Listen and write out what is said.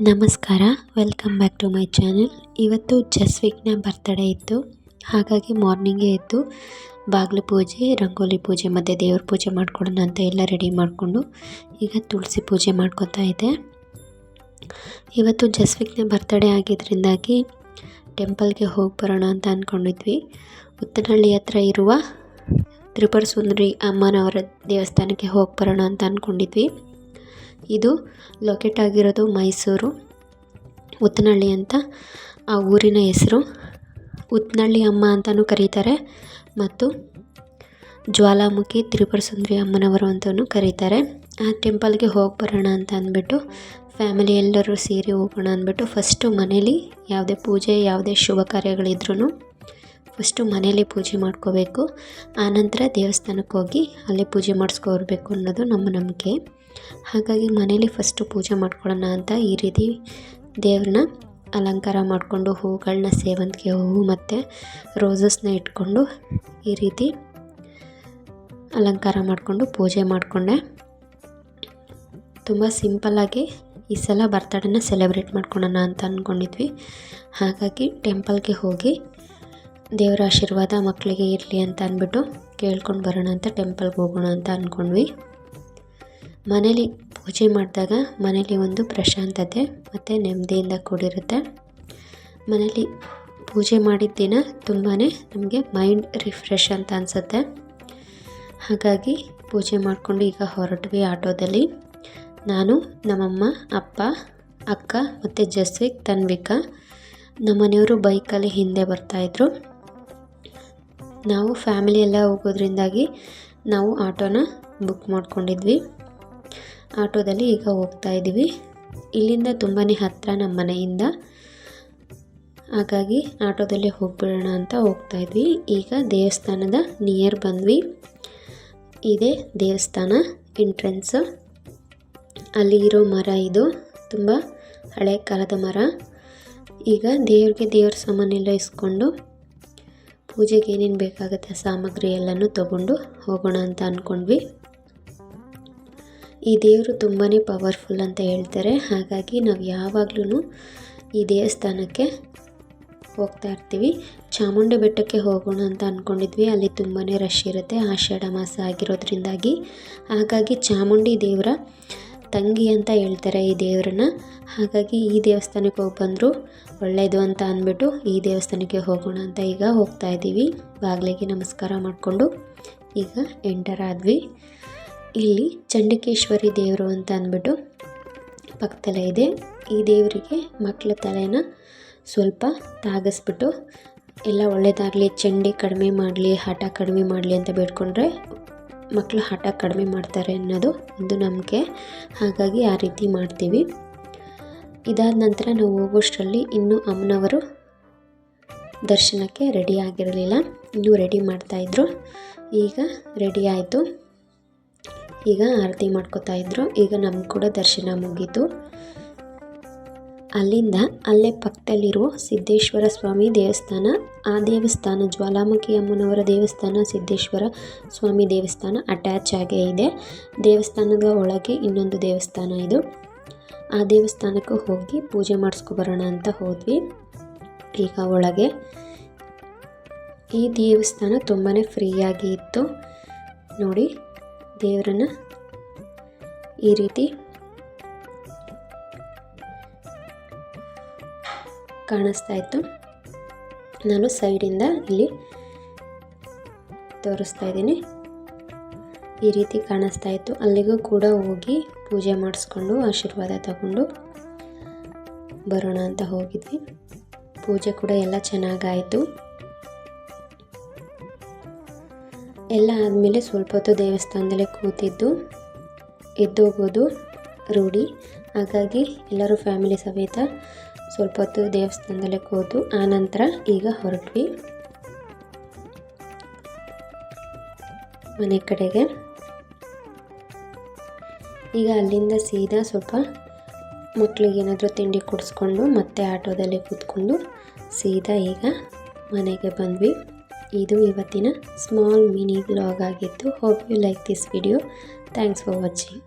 ನಮಸ್ಕಾರ welcome back to my channel ಇವತ್ತು ಜಸ್ವಿಕ್ನ ಬರ್ತಡೇ ಇತ್ತು. ಹಾಗಾಗಿ ಮಾರ್ನಿಂಗೇ ಎದ್ದು ಬಾಗಿಲು ಪೂಜೆ, ರಂಗೋಲಿ ಪೂಜೆ, ಮತ್ತು ದೇವ್ರ ಪೂಜೆ ಮಾಡ್ಕೊಡೋಣ ಅಂತ ಎಲ್ಲ ರೆಡಿ ಮಾಡಿಕೊಂಡು ಈಗ ತುಳಸಿ ಪೂಜೆ ಮಾಡ್ಕೊತಾ ಇದ್ದೆ. ಇವತ್ತು ಜಸ್ವಿಕ್ನ ಬರ್ತಡೇ ಆಗಿದ್ದರಿಂದಾಗಿ ಟೆಂಪಲ್ಗೆ ಹೋಗಿ ಬರೋಣ ಅಂತ ಅಂದ್ಕೊಂಡಿದ್ವಿ ಉತ್ತನಹಳ್ಳಿ ಹತ್ರ ಇರುವ ತ್ರಿಪುರ ಸುಂದರಿ ಅಮ್ಮನವರ ದೇವಸ್ಥಾನಕ್ಕೆ ಹೋಗಿ ಬರೋಣ ಅಂತ ಅಂದ್ಕೊಂಡಿದ್ವಿ ಇದು ಲೊಕೇಟ್ ಆಗಿರೋದು ಮೈಸೂರು ಉತ್ತನಹಳ್ಳಿ ಅಂತ. ಆ ಊರಿನ ಹೆಸರು ಉತ್ತನಹಳ್ಳಿ ಅಮ್ಮ ಅಂತಲೂ ಕರೀತಾರೆ ಮತ್ತು ಜ್ವಾಲಾಮುಖಿ ತ್ರಿಪುರ ಸುಂದರಿ ಅಮ್ಮನವರು ಅಂತಲೂ ಕರೀತಾರೆ. ಆ ಟೆಂಪಲ್ಗೆ ಹೋಗಿ ಬರೋಣ ಅಂತ ಅಂದ್ಬಿಟ್ಟು ಫ್ಯಾಮಿಲಿ ಎಲ್ಲರೂ ಸೇರಿ ಹೋಗೋಣ ಅಂದ್ಬಿಟ್ಟು ಫಸ್ಟು ಮನೇಲಿ ಯಾವುದೇ ಪೂಜೆ, ಯಾವುದೇ ಶುಭ ಕಾರ್ಯಗಳಿದ್ರೂ ಫಸ್ಟು ಮನೇಲಿ ಪೂಜೆ ಮಾಡ್ಕೋಬೇಕು. ಆನಂತರ ದೇವಸ್ಥಾನಕ್ಕೆ ಹೋಗಿ ಅಲ್ಲಿ ಪೂಜೆ ಮಾಡಿಸ್ಕೊಬರ್ಬೇಕು ಅನ್ನೋದು ನಮ್ಮ ನಂಬಿಕೆ. ಹಾಗಾಗಿ ಮನೇಲಿ ಫಸ್ಟು ಪೂಜೆ ಮಾಡ್ಕೊಳ್ಳೋಣ ಅಂತ ಈ ರೀತಿ ದೇವ್ರನ್ನ ಅಲಂಕಾರ ಮಾಡಿಕೊಂಡು ಹೂಗಳನ್ನ ಸೇವಂತಿಗೆ ಹೂವು ಮತ್ತು ರೋಸಸ್ನ ಇಟ್ಕೊಂಡು ಈ ರೀತಿ ಅಲಂಕಾರ ಮಾಡಿಕೊಂಡು ಪೂಜೆ ಮಾಡಿಕೊಂಡೆ. ತುಂಬ ಸಿಂಪಲ್ಲಾಗಿ ಈ ಸಲ ಬರ್ತಡೇನ ಸೆಲೆಬ್ರೇಟ್ ಮಾಡ್ಕೊಳ್ಳೋಣ ಅಂತ ಅಂದ್ಕೊಂಡಿದ್ವಿ ಹಾಗಾಗಿ ಟೆಂಪಲ್ಗೆ ಹೋಗಿ ದೇವರ ಆಶೀರ್ವಾದ ಮಕ್ಕಳಿಗೆ ಇರಲಿ ಅಂತ ಅಂದ್ಬಿಟ್ಟು ಕೇಳ್ಕೊಂಡು ಬರೋಣ ಅಂತ ಟೆಂಪಲ್ಗೆ ಹೋಗೋಣ ಅಂತ ಅಂದ್ಕೊಂಡ್ವಿ ಮನೇಲಿ ಪೂಜೆ ಮಾಡಿದಾಗ ಮನೇಲಿ ಒಂದು ಪ್ರಶಾಂತತೆ ಮತ್ತು ನೆಮ್ಮದಿಯಿಂದ ಕೂಡಿರುತ್ತೆ. ಮನೇಲಿ ಪೂಜೆ ಮಾಡಿದ ದಿನ ತುಂಬಾ ನಮಗೆ ಮೈಂಡ್ ರಿಫ್ರೆಶ್ ಅಂತ ಅನಿಸುತ್ತೆ. ಹಾಗಾಗಿ ಪೂಜೆ ಮಾಡಿಕೊಂಡು ಈಗ ಹೊರಟ್ವಿ ಆಟೋದಲ್ಲಿ. ನಾನು, ನಮ್ಮಮ್ಮ, ಅಪ್ಪ, ಅಕ್ಕ ಮತ್ತು ಜಸ್ವಿಕ್, ತನ್ವಿಕ ನಮ್ಮನೆಯವರು ಬೈಕಲ್ಲಿ ಹಿಂದೆ ಬರ್ತಾಯಿದ್ರು ನಾವು ಫ್ಯಾಮಿಲಿ ಎಲ್ಲ ಹೋಗೋದ್ರಿಂದಾಗಿ ನಾವು ಆಟೋನ ಬುಕ್ ಮಾಡ್ಕೊಂಡಿದ್ವಿ. ಆಟೋದಲ್ಲಿ ಈಗ ಹೋಗ್ತಾ ಇದ್ದೀವಿ. ಇಲ್ಲಿಂದ ತುಂಬಾ ಹತ್ತಿರ ನಮ್ಮ ಮನೆಯಿಂದ. ಹಾಗಾಗಿ ಆಟೋದಲ್ಲಿ ಹೋಗ್ಬಿಡೋಣ ಅಂತ ಹೋಗ್ತಾ ಇದ್ವಿ. ಈಗ ದೇವಸ್ಥಾನದ ನಿಯರ್ ಬಂದ್ವಿ. ಇದೇ ದೇವಸ್ಥಾನ ಎಂಟ್ರೆನ್ಸ್ ಅಲ್ಲಿ ಇರೋ ಮರ ಇದು. ತುಂಬ ಹಳೆ ಕಾಲದ ಮರ. ಈಗ ದೇವ್ರಿಗೆ ದೇವ್ರ ಸಾಮಾನೆಲ್ಲ ಇಸ್ಕೊಂಡು ಪೂಜೆಗೆ ಏನೇನು ಬೇಕಾಗುತ್ತೆ ಸಾಮಗ್ರಿ ಎಲ್ಲನೂ ತೊಗೊಂಡು ಹೋಗೋಣ ಅಂತ ಅಂದ್ಕೊಂಡ್ವಿ ಈ ದೇವರು ತುಂಬಾ ಪವರ್ಫುಲ್ ಅಂತ ಹೇಳ್ತಾರೆ. ಹಾಗಾಗಿ ನಾವು ಯಾವಾಗಲೂ ಈ ದೇವಸ್ಥಾನಕ್ಕೆ ಹೋಗ್ತಾ ಇರ್ತೀವಿ. ಚಾಮುಂಡಿ ಬೆಟ್ಟಕ್ಕೆ ಹೋಗೋಣ ಅಂತ ಅಂದ್ಕೊಂಡಿದ್ವಿ ಅಲ್ಲಿ ತುಂಬಾ ರಶ್ ಇರುತ್ತೆ. ಆಷಾಢ ಮಾಸ ಆಗಿರೋದ್ರಿಂದಾಗಿ. ಹಾಗಾಗಿ ಚಾಮುಂಡಿ ದೇವರ ತಂಗಿ ಅಂತ ಹೇಳ್ತಾರೆ ಈ ದೇವ್ರನ್ನ. ಹಾಗಾಗಿ ಈ ದೇವಸ್ಥಾನಕ್ಕೆ ಹೋಗಿ ಬಂದರು ಒಳ್ಳೆಯದು ಅಂತ ಅಂದ್ಬಿಟ್ಟು ಈ ದೇವಸ್ಥಾನಕ್ಕೆ ಹೋಗೋಣ ಅಂತ ಈಗ ಹೋಗ್ತಾ ಇದ್ದೀವಿ ಬಾಗಿಲಿಗೆ ನಮಸ್ಕಾರ ಮಾಡಿಕೊಂಡು ಈಗ ಎಂಟರ್ ಆದ್ವಿ ಇಲ್ಲಿ ಚಂಡಿಕೇಶ್ವರಿ ದೇವರು ಅಂತ ಅಂದ್ಬಿಟ್ಟು ಪಕ್ಕದಲ್ಲೇ ಇದೆ. ಈ ದೇವರಿಗೆ ಮಕ್ಕಳ ತಲೆನ ಸ್ವಲ್ಪ ತಾಗಿಸ್ಬಿಟ್ಟು ಎಲ್ಲ ಒಳ್ಳೆಯದಾಗಲಿ ಚಂಡಿ ಕಡಿಮೆ ಮಾಡಲಿ, ಹಠ ಕಡಿಮೆ ಮಾಡಲಿ ಅಂತ ಬೇಡ್ಕೊಂಡ್ರೆ ಮಕ್ಕಳು ಹಠ ಕಡಿಮೆ ಮಾಡ್ತಾರೆ ಅನ್ನೋದು ಒಂದು ನಂಬಿಕೆ. ಹಾಗಾಗಿ ಆ ರೀತಿ ಮಾಡ್ತೀವಿ. ಇದಾದ ನಂತರ ನಾವು ಹೋಗೋಷ್ಟರಲ್ಲಿ ಇನ್ನೂ ಅಮ್ಮನವರು ದರ್ಶನಕ್ಕೆ ರೆಡಿ ಆಗಿರಲಿಲ್ಲ. ಇನ್ನೂ ರೆಡಿ ಮಾಡ್ತಾಯಿದ್ರು ಈಗ ರೆಡಿ ಆಯಿತು. ಈಗ ಆರತಿ ಮಾಡ್ಕೋತಾ ಇದ್ರು. ಈಗ ನಮ್ಗೆ ಕೂಡ ದರ್ಶನ ಮುಗೀತು. ಅಲ್ಲಿಂದ ಅಲ್ಲೇ ಪಕ್ಕದಲ್ಲಿರುವ ಸಿದ್ದೇಶ್ವರ ಸ್ವಾಮಿ ದೇವಸ್ಥಾನ, ಆ ದೇವಸ್ಥಾನ ಜ್ವಾಲಾಮುಖಿ ಅಮ್ಮನವರ ದೇವಸ್ಥಾನ, ಸಿದ್ದೇಶ್ವರ ಸ್ವಾಮಿ ದೇವಸ್ಥಾನ ಅಟ್ಯಾಚ್ ಆಗೇ ಇದೆ. ದೇವಸ್ಥಾನದ ಒಳಗೆ ಇನ್ನೊಂದು ದೇವಸ್ಥಾನ ಇದು. ಆ ದೇವಸ್ಥಾನಕ್ಕೆ ಹೋಗಿ ಪೂಜೆ ಮಾಡಿಸ್ಕೊಬರೋಣ ಅಂತ ಹೋದ್ವಿ. ಈಗ ಒಳಗೆ ಈ ದೇವಸ್ಥಾನ ತುಂಬಾ ಫ್ರೀಯಾಗಿ ಇತ್ತು. ನೋಡಿ ದೇವರನ್ನು ಈ ರೀತಿ ಕಾಣಿಸ್ತಾ ಇತ್ತು. ನಾನು ಸೈಡಿಂದ ಇಲ್ಲಿ ತೋರಿಸ್ತಾ ಇದ್ದೀನಿ. ಈ ರೀತಿ ಕಾಣಿಸ್ತಾ ಇತ್ತು. ಅಲ್ಲಿಗೂ ಕೂಡ ಹೋಗಿ ಪೂಜೆ ಮಾಡಿಸ್ಕೊಂಡು ಆಶೀರ್ವಾದ ತಗೊಂಡು ಬರೋಣ ಅಂತ ಹೋಗಿದ್ವಿ. ಪೂಜೆ ಕೂಡ ಎಲ್ಲ ಚೆನ್ನಾಗಾಯಿತು. ಎಲ್ಲ ಆದಮೇಲೆ ಸ್ವಲ್ಪ ಹೊತ್ತು ದೇವಸ್ಥಾನದಲ್ಲೇ ಕೂತಿದ್ದು, ಎದ್ದೋಗೋದು ರೂಢಿ. ಹಾಗಾಗಿ ಎಲ್ಲರೂ ಫ್ಯಾಮಿಲಿ ಸಮೇತ ಸ್ವಲ್ಪ ಹೊತ್ತು ದೇವಸ್ಥಾನದಲ್ಲೇ ಕೂತು ಆನಂತರ ಈಗ ಹೊರಟ್ವಿ. ಮನೆ ಕಡೆಗೆ. ಈಗ ಅಲ್ಲಿಂದ ಸೀದಾ ಸ್ವಲ್ಪ ಮಕ್ಕಳಿಗೆ ಏನಾದರೂ ತಿಂಡಿ ಕೊಡಿಸ್ಕೊಂಡು ಮತ್ತೆ ಆಟೋದಲ್ಲಿ ಕೂತ್ಕೊಂಡು ಸೀದಾ ಈಗ ಮನೆಗೆ ಬಂದ್ವಿ. ಇದು ಇವತ್ತಿನ ಸ್ಮಾಲ್ ಮಿನಿ ಬ್ಲಾಗ್ ಆಗಿತ್ತು hope you like this video thanks for watching